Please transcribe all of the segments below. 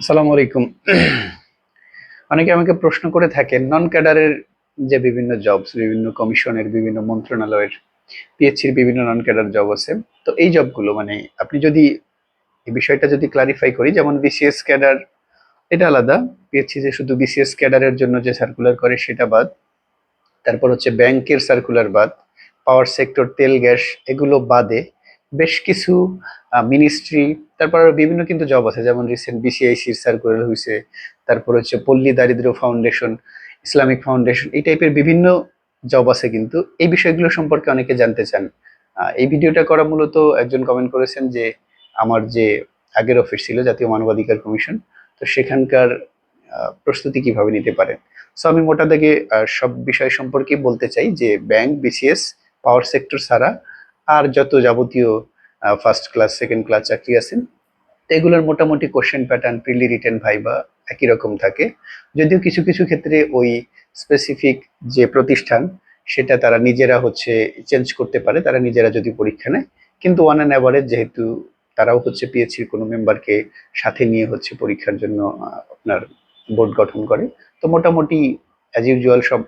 আসসালামু আলাইকুম। অনেকে আমাকে প্রশ্ন করে থাকেন নন ক্যাডারের যে বিভিন্ন জবস বিভিন্ন কমিশনের বিভিন্ন মন্ত্রণালয়ের পিএইচসির বিভিন্ন নন ক্যাডার জব আছে, তো এই জবগুলো মানে আপনি যদি এই বিষয়টা যদি ক্লারিফাই করি, যেমন বিসিএস ক্যাডার এটা আলাদা। পিএইচসি যে শুধু বিসিএস ক্যাডারের জন্য যে সার্কুলার করে সেটা বাদ। তারপর হচ্ছে ব্যাংকের সার্কুলার বাদ। পাওয়ার সেক্টর তেল গ্যাস এগুলো বাদে বেশ কিছু মিনিস্ট্রি তারপর বিভিন্ন কিন্তু জব আছে, যেমন রিসেন্ট বিসিআইসির সার্কুলার হয়েছে তারপর হচ্ছে পল্লী দারিদ্র ফাউন্ডেশন ইসলামিক ফাউন্ডেশন এই টাইপের বিভিন্ন জব আছে কিন্তু। এই বিষয়গুলো সম্পর্কে অনেকে জানতে চান। এই ভিডিওটা করা মূলত একজন কমেন্ট করেছেন যে, আমার যে আগের অফিস ছিল, জাতীয় মানবাধিকার কমিশন, তো সেখানকার প্রস্তুতি কীভাবে নিতে পারেন? সো আমি মোটা দাগে সব বিষয় সম্পর্কে বলতে চাই যে ব্যাংক বিসিএস পাওয়ার সেক্টর ছাড়া আর যত যাবতীয় ফার্স্ট ক্লাস সেকেন্ড ক্লাস চাকরি আছেন এগুলোর মোটামুটি question pattern prelim written viva একই রকম থাকে। যদিও কিছু কিছু ক্ষেত্রে ওই স্পেসিফিক যে প্রতিষ্ঠান, সেটা তারা নিজেরা হচ্ছে চেঞ্জ করতে পারে, তারা নিজেরা যদি পরীক্ষা নেয়। কিন্তু ওয়ান অ্যান্ড অ্যাভারেজ যেহেতু তারাও হচ্ছে পিএইচসির কোনো মেম্বারকে সাথে নিয়ে হচ্ছে পরীক্ষার জন্য আপনার বোর্ড গঠন করে। তো মোটামুটি অ্যাজ ইউজুয়াল সব,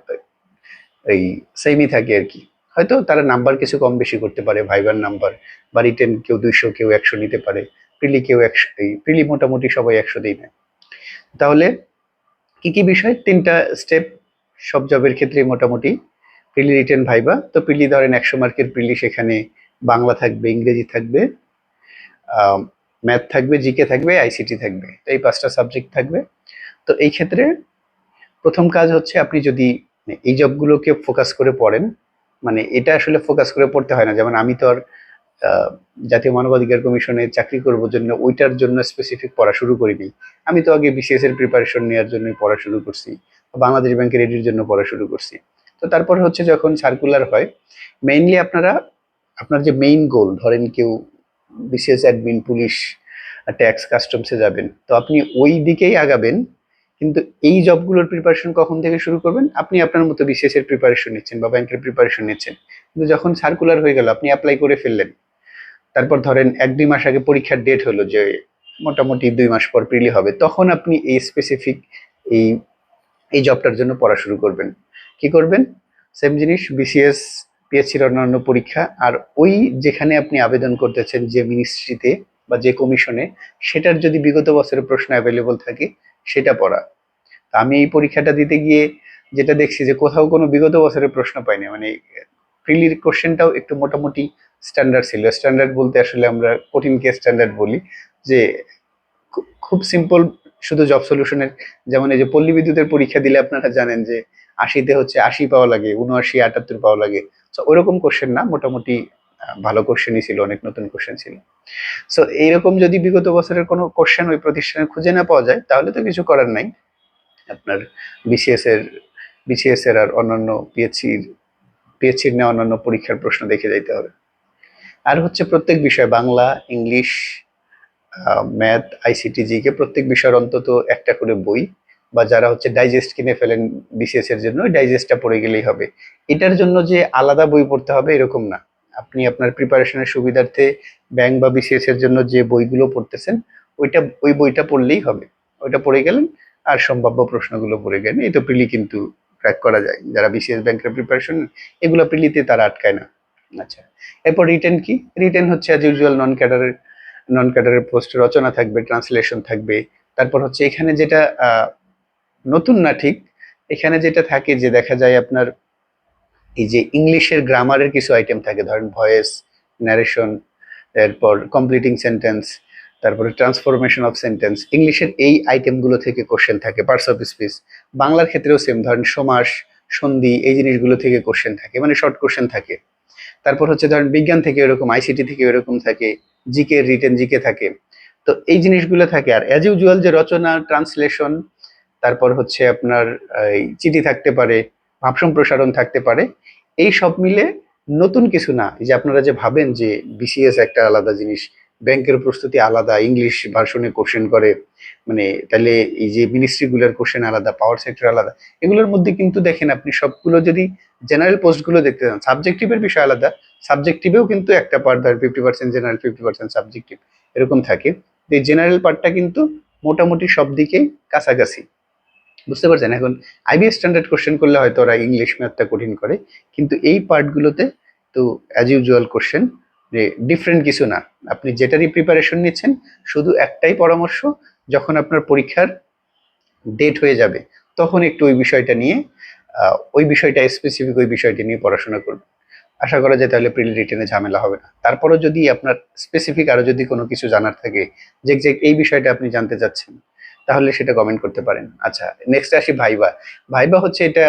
এই সেমই থাকে আর কি। হয়তো তারা নাম্বার কিছু কম বেশি করতে পারে, ভাইবার নাম্বার, বা রিটেন কেউ দুইশো, কেউ একশো নিতে পারে, প্রিলি কেউ একশো প্রিলি মোটামুটি সবাই একশো একশোতেই নেয়। তাহলে কি কি বিষয়? তিনটা স্টেপ সব জবের ক্ষেত্রে মোটামুটি। Prelim written, viva. তো প্রিলি ধরেন একশো মার্কের প্রিলি সেখানে বাংলা থাকবে, ইংরেজি থাকবে ম্যাথ থাকবে, জিকে থাকবে, আইসিটি থাকবে, তো এই পাঁচটা সাবজেক্ট থাকবে। তো এই ক্ষেত্রে প্রথম কাজ হচ্ছে আপনি যদি এই জবগুলোকে ফোকাস করে পড়েন মানে এটা আসলে ফোকাস করে পড়তে হয় না। যেমন আমি তো আর জাতীয় মানবাধিকার কমিশনে চাকরি করব জন্য ওইটার জন্য স্পেসিফিক পড়া শুরু করিনি। আমি তো আগে বিসিএস এর প্রিপারেশন নেওয়ার জন্য পড়া শুরু করছি, বাংলাদেশ ব্যাংকের এডির জন্য পড়া শুরু করছি। তো তারপর হচ্ছে যখন সার্কুলার হয় মেইনলি আপনারা, আপনার যে মেইন গোল ধরেন কেউ বিসিএস অ্যাডমিন পুলিশ ট্যাক্স কাস্টমসে যাবেন, তো আপনি ওই দিকেই আগাবেন কিন্তু এই জবগুলোর প্রিপারেশন কখন থেকে শুরু করবেন? আপনি আপনার মতো বিসিএস এর প্রিপারেশন নিচ্ছেন বা ব্যাংকের প্রিপারেশন নিচ্ছেন। কিন্তু যখন সার্কুলার হয়ে গেল, আপনি অ্যাপ্লাই করে ফেললেন। তারপর ধরেন এক, দুই মাস আগে পরীক্ষার ডেট হলো যে মোটামুটি দুই মাস পর প্রিলি হবে, তখন আপনি এই স্পেসিফিক এই এই জবটার জন্য পড়া শুরু করবেন। কি করবেন? সেম জিনিস বিসিএস পিএসসির অন্যান্য পরীক্ষা আর ওই যেখানে আপনি আবেদন করতেছেন যে মিনিস্ট্রিতে বা যে কমিশনে সেটার যদি বিগত বছরের প্রশ্ন অ্যাভেলেবল থাকে, সেটা পড়া। আমি এই পরীক্ষাটা দিতে গিয়ে যেটা দেখছি যে কোথাও কোনো বিগত বছরের প্রশ্ন পাইনি। মানে প্রিলির কোশ্চেনটাও একটু মোটামুটি স্ট্যান্ডার্ড ছিল। স্ট্যান্ডার্ড বলতে আসলে আমরা কঠিন কে স্ট্যান্ডার্ড বলি যে খুব সিম্পল শুধু জব সলিউশনের। যেমন এই যে পল্লী বিদ্যুতের পরীক্ষা দিলে আপনারা জানেন যে আশিতে হচ্ছে আশি পাওয়া লাগে, উনআশি, আটাত্তর পাওয়া লাগে। তো ওইরকম কোশ্চেন না, মোটামুটি ভালো কোশ্চেনই ছিল, অনেক নতুন কোশ্চেন ছিল। সো এইরকম যদি বিগত বছরের কোনো কোশ্চেন ওই প্রতিষ্ঠানে খুঁজে না পাওয়া যায়, তাহলে তো কিছু করার নাই। আপনার বিসিএস এর বিসিএস এর আর অন্যান্য পিএইচসির পিএইচসির নেওয়া অন্যান্য পরীক্ষার প্রশ্ন দেখে যাইতে হবে। আর হচ্ছে প্রত্যেক বিষয়, Bangla, English math ICT GK প্রত্যেক বিষয়ের অন্তত একটা করে বই বা যারা হচ্ছে ডাইজেস্ট কিনে ফেলেন বিসিএস এর জন্য ডাইজেস্টটা পড়ে গেলেই হবে। এটার জন্য যে আলাদা বই পড়তে হবে এরকম না। আপনি আপনার প্রিপারেশনের সুবিধার্থে ব্যাংক বা বিসিএস এর জন্য যে বইগুলো পড়তেছেন, ওইটা, ওই বইটা পড়লেই হবে। ওইটা পড়ে গেলেন আর সম্ভাব্য প্রশ্নগুলো পড়ে এই তো প্রিলি কিন্তু ট্র্যাক করা যায়। যারা বিসিএস ব্যাংকের প্রিপারেশন এগুলো প্রিলিতে তারা আটকায় না। আচ্ছা। এরপর রিটেন কি? রিটেন হচ্ছে অ্যাজ ইউজুয়াল নন ক্যাডারের নন ক্যাডারের পোস্ট রচনা থাকবে ট্রান্সলেশন থাকবে। তারপর হচ্ছে এখানে যেটা নতুন না ঠিক এখানে যেটা থাকে যে দেখা যায় আপনার এই যে ইংলিশের গ্রামারের কিছু আইটেম থাকে। ধরেন ভয়েস ন্যারেশন এরপর কমপ্লিটিং সেন্টেন্স তারপরে ট্রান্সফরমেশন অফ সেন্টেন্স ইংলিশের এই আইটেমগুলো থেকে কোশ্চেন থাকে পার্টস অফ স্পিচ বাংলার ক্ষেত্রেও সেম ধরেন সমাস, সন্ধি, এই জিনিসগুলো থেকে কোশ্চেন থাকে মানে শর্ট কোশ্চেন থাকে। তারপর হচ্ছে ধরেন বিজ্ঞান থেকে এরকম আইসিটি থেকে এরকম থাকে জিকে রিটেন জিকে থাকে। তো এই জিনিসগুলো থাকে, আর অ্যাজ ইউজুয়াল যে রচনা ট্রান্সলেশন তারপর হচ্ছে আপনার চিঠি থাকতে পারে, ভাব সম্প্রসারণ থাকতে পারে, এই সব মিলে নতুন কিছু না। যে আপনারা যে ভাবেন যে বিসিএস একটা আলাদা জিনিস ব্যাংকের প্রস্তুতি আলাদা ইংলিশ ভার্সনে কোশ্চেন করে মানে তাহলে এই যে মিনিস্ট্রিগুলোর কোশ্চেন আলাদা পাওয়ার সেক্টর আলাদা, এগুলোর মধ্যে কিন্তু দেখেন আপনি সবগুলো যদি জেনারেল পোস্টগুলো দেখতে চান সাবজেক্টিভের বিষয় আলাদা সাবজেক্টিভেও কিন্তু একটা পার্ট ধরেন fifty percent general fifty percent subjective এরকম থাকে। এই জেনারেল পার্টটা কিন্তু মোটামুটি সব দিকেই কাছাকাছি। বুঝতে পারছেন? এখন আইবি স্ট্যান্ডার্ড কোশ্চেন করলে হয়তো ওরা ইংলিশ ম্যাথটা কঠিন করে, কিন্তু এই পার্টগুলোতে তো অ্যাজ ইউজুয়াল কোশ্চেন যে ডিফারেন্ট কিছু না। আপনি যেটারই প্রিপারেশন নিচ্ছেন, শুধু একটাই পরামর্শ, যখন আপনার পরীক্ষার ডেট হয়ে যাবে, তখন একটু ওই বিষয়টা নিয়ে ওই বিষয়টা স্পেসিফিক ওই বিষয়টা নিয়ে পড়াশোনা করবেন। আশা করা যায় তাহলে প্রিলি রিটেনে ঝামেলা হবে না। তারপরও যদি আপনার স্পেসিফিক আরও যদি কোনো কিছু জানার থাকে যে, এই বিষয়টা আপনি জানতে চাচ্ছেন তাহলে সেটা কমেন্ট করতে পারেন। আচ্ছা নেক্সট আসি ভাইবা। ভাইবা হচ্ছে এটা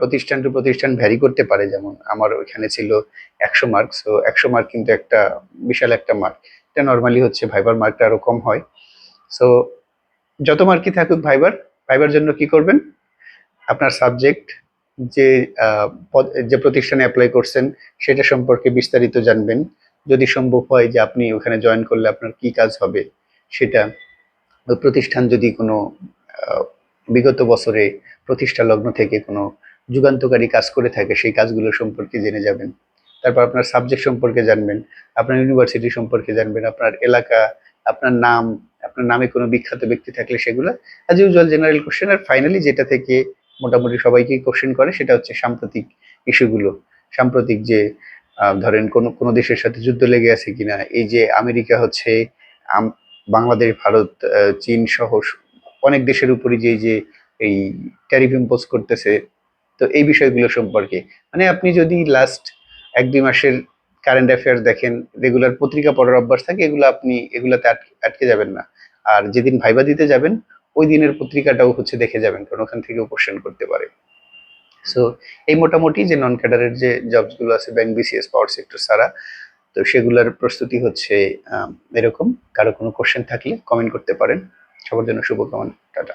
প্রতিষ্ঠান টু প্রতিষ্ঠান ভ্যারি করতে পারে। যেমন আমার ওইখানে ছিল একশো মার্ক সো একশো মার্ক কিন্তু একটা বিশাল একটা মার্ক এটা নর্মালি হচ্ছে ভাইবার মার্কটা আরও কম হয়। সো যত মার্কই থাকুক ভাইবার ভাইবার জন্য কি করবেন? আপনার সাবজেক্ট যে যে প্রতিষ্ঠানে অ্যাপ্লাই করছেন, সেটা সম্পর্কে বিস্তারিত জানবেন। যদি সম্ভব হয় যে আপনি ওখানে জয়েন করলে আপনার কি কাজ হবে, সেটা প্রতিষ্ঠান যদি কোনো বিগত বছরে প্রতিষ্ঠা লগ্ন থেকে কোনো যুগান্তকারী কাজ করে থাকে, সেই কাজগুলো সম্পর্কে জেনে যাবেন। তারপর আপনার সাবজেক্ট সম্পর্কে জানবেন, আপনার ইউনিভার্সিটি সম্পর্কে জানবেন, আপনার এলাকা, আপনার নাম, আপনার নামে কোনো বিখ্যাত ব্যক্তি থাকলে সেগুলো অ্যাজ ইউজুয়াল জেনারেল কোশ্চেন আর ফাইনালি যেটা থেকে মোটামুটি সবাইকেই কোশ্চেন করে সেটা হচ্ছে সাম্প্রতিক ইস্যুগুলো সাম্প্রতিক যে ধরেন কোন কোন দেশের সাথে যুদ্ধ লেগে আছে কিনা, এই যে আমেরিকা হচ্ছে বাংলাদেশ, ভারত চীন সহ অনেক দেশের উপরে যে যে এই ট্যারিফ ইম্পোজ করতেছে, তো এই বিষয়গুলো সম্পর্কে। মানে আপনি যদি লাস্ট এক, দুই মাসের কারেন্ট অ্যাফেয়ার দেখেন রেগুলার পত্রিকা পড়ার অভ্যাস থাকে, এগুলো আপনি, এগুলাতে আটকে আটকে যাবেন না। আর যেদিন ভাইবা দিতে যাবেন, ওই দিনের পত্রিকাটাও হচ্ছে দেখে যাবেন, কারণ ওখান থেকেও কোশ্চেন করতে পারে। সো এই মোটামুটি যে নন ক্যাডারের যে জবসগুলো আছে ব্যাংক বিসিএস পাওয়ার সেক্টর ছাড়া তো সেগুলোর প্রস্তুতি হচ্ছে এরকম। কারও কোনো কোশ্চেন থাকলে কমেন্ট করতে পারেন। সবার জন্য শুভকামনা। টাটা।